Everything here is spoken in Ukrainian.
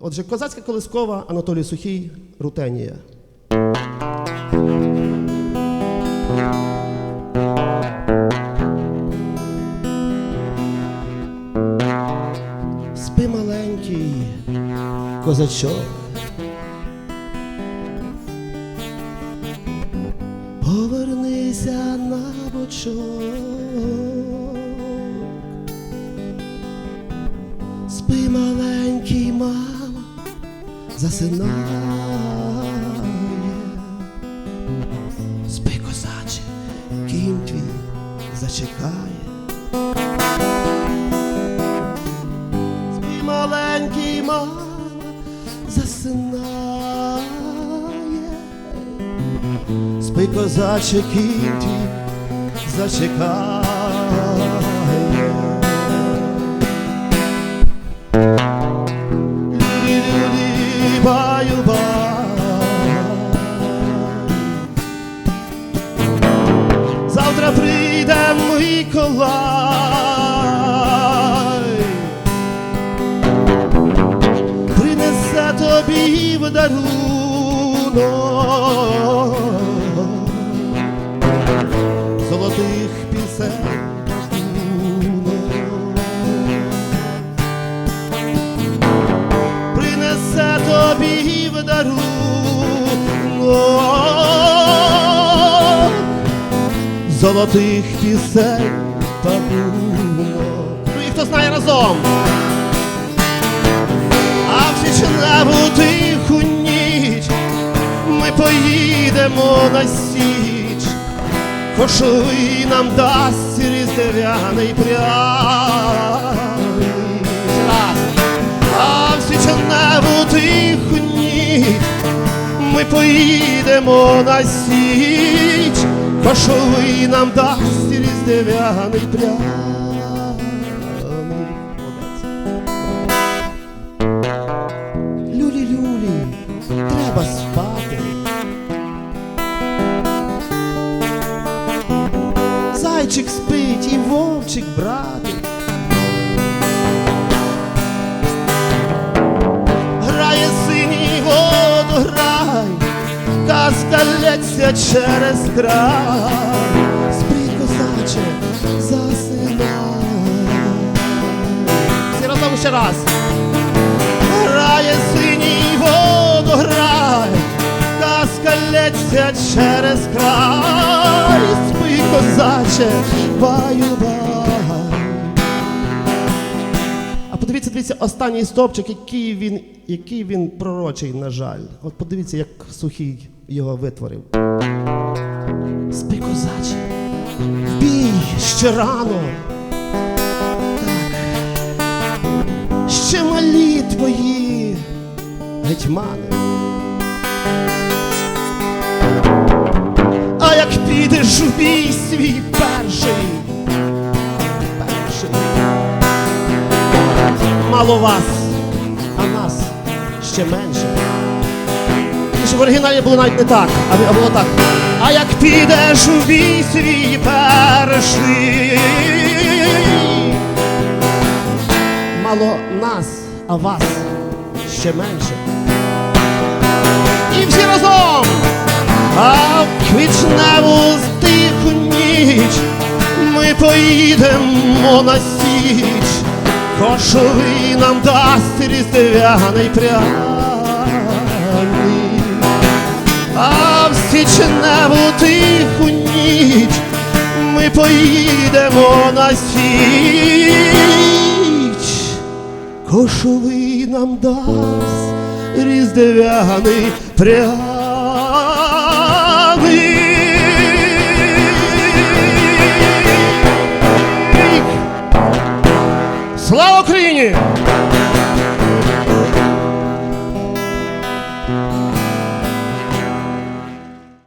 Отже, козацька колискова Анатолій Сухий Рутенія. Спи маленький козачок. Повернися на бочок. Спи маленький мама, засинає. Спи, козаче, кінь твій зачекає. Спи маленький мама, засинає. Спи, козаче, кінь твій зачекає. Баю-ба. Завтра прийде Миколай, принесе тобі в дарунок золотих пісень. Золотих пісень пакунок. Ну і хто знає разом. А в січневу тиху ніч ми поїдемо на січ, Кошовий нам дасть різдвяний пряний. Раз. А в січневу тиху ніч ми поїдемо на січ, Кошовий нам дасть різдвяний пряний. Люлі-люлі, треба спати. Зайчик спить і вовчик братик. Казка через край. Спи, козаче, засинай. Всі разом ще раз. Грає синій водограй, казка лється через край. Спи, козаче, баю-бай. А подивіться, дивіться, останній стовпчик, який він, який він пророчий, на жаль. От подивіться, як сухий його витворив. Спи, козаче, бій ще рано. Ще малі твої гетьмани. А як підеш в бій свій перший, перший мало вас, а нас ще менше. І в оригіналі було навіть не так, а було так. А як підеш у бій свій перший, мало нас, а вас ще менше. І всі разом, а в квічневу тиху ніч ми поїдемо на січ. Кошовий нам дасть різдвяний пряний, а в січневу тиху ніч ми поїдемо на січ. Кошовий нам дасть різдвяний пряний. Слава Україні!